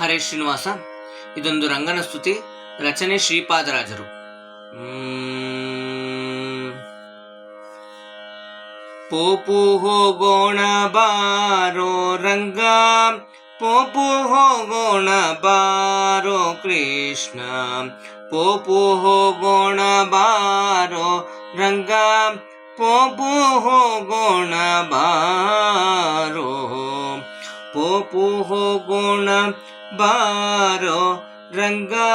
ಹರೇ ಶ್ರೀನಿವಾಸ ಇದೊಂದು ರಂಗನ ಸ್ತುತಿ ರಚನೆ ಶ್ರೀಪಾದರಾಜರು ಮ್ಮ್. ಪೋಪು ಹೋಗೋಣ ಬಾರೋ ರಂಗ ಪೋಪು ಹೋಗೋಣ ಬಾರೋ ಕೃಷ್ಣ ಪೋಪು ಹೋಗೋಣ ಬಾರೋ ರಂಗ ಪೋಪು ಹೋಗೋಣ ಬಾರೋ पोपुः गुण बारो रङ्गा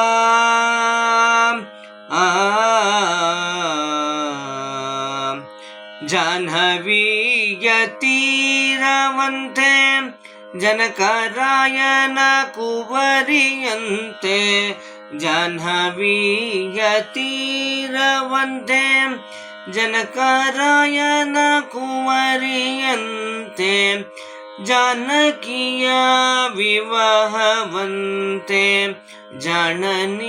जाह्नवीयतीरवन्ते जनकरायण कुवरियन्ते जाह्नवीयतीरवन्ते जनकरायण कुवरियन्ते ತೀರವಂತೆ ಜನಕರಾಯನ ಕುವರಿಯಂತೆ ಜಾನಕಿಯ ವಿವಾಹವಂತೆ ಜಾಣನಿ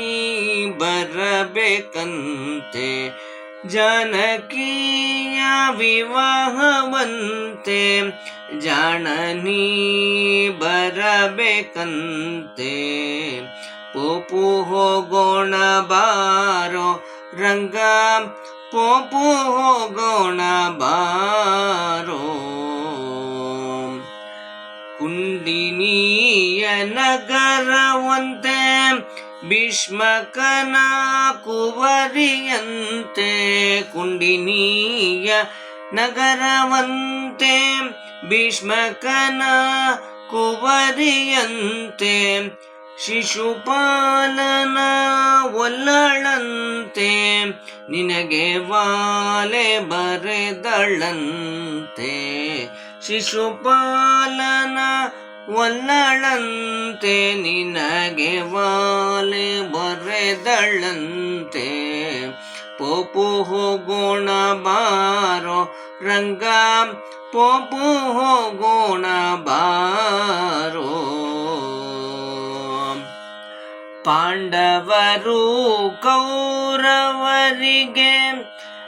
ಬರಬೇಕಂತೆ ಜಾನಕಿಯ ವಿವಾಹವಂತೆ ಜಾಣನಿ ಬರಬೇಕಂತೆ ಪೋಪು ಹೋಗೋಣ ಬಾರೋ ರಂಗ ಪೋಪು ಹೋಗೋಣ ಬಾರೋ ಕುಂಡಿನೀಯ ನಗರವಂತೆ ಭೀಷ್ಮಕನ ಕುವರಿಯಂತೆ ಕುಂಡಿನೀಯ ನಗರವಂತೆ ಭೀಷ್ಮಕನ ಕುವರಿಯಂತೆ ಶಿಶುಪಾಲನ ಒಲ್ಲಳಂತೆ ನಿನಗೆ ವಾಲೆ ಬರೆದಳಂತೆ ಶಿಶುಪಾಲನ ಒಲ್ಲಳಂತೆ ನಿನಗೆ ವಾಲೆ ಬರೆದಳಂತೆ. ಪೋಪು ಹೋಗೋಣ ಬಾರೋ ರಂಗ ಪೋಪು ಹೋಗೋಣ ಬಾರೋ. ಪಾಂಡವರು ಕೌರವರಿಗೆ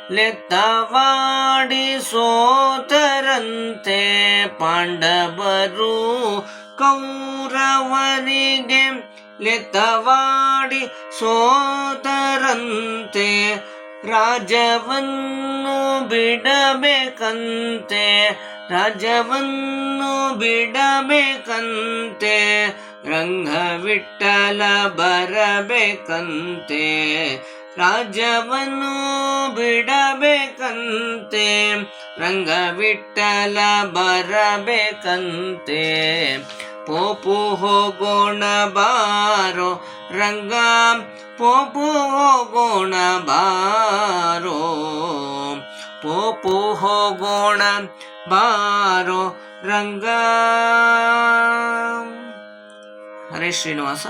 ಲೆತ್ತವಾಡಿ ಸೋತರಂತೆ ಪಾಂಡವರು ಕೌರವರಿಗೆ ಲೆತ್ತವಾಡಿ ಸೋತರಂತೆ ರಾಜವನ್ನು ಬಿಡಬೇಕಂತೆ ರಾಜವನ್ನು ಬಿಡಬೇಕಂತೆ ರಂಗವಿಟ್ಟಲ ಬರಬೇಕಂತೆ ರಾಜವನ್ನು ಬಿಡಬೇಕಂತೆ ರಂಗವಿಟ್ಟಲ ಬರಬೇಕಂತೆ. ಪೋಪು ಹೋಗೋಣ ಬಾರೋ, ರಂಗ ಪೋಪು ಹೋಗೋಣ ಬಾರೋ. ಪೋಪು ಹೋಗೋಣ ಬಾರೋ, ರಂಗ. ಹರೇ ಶ್ರೀನಿವಾಸ.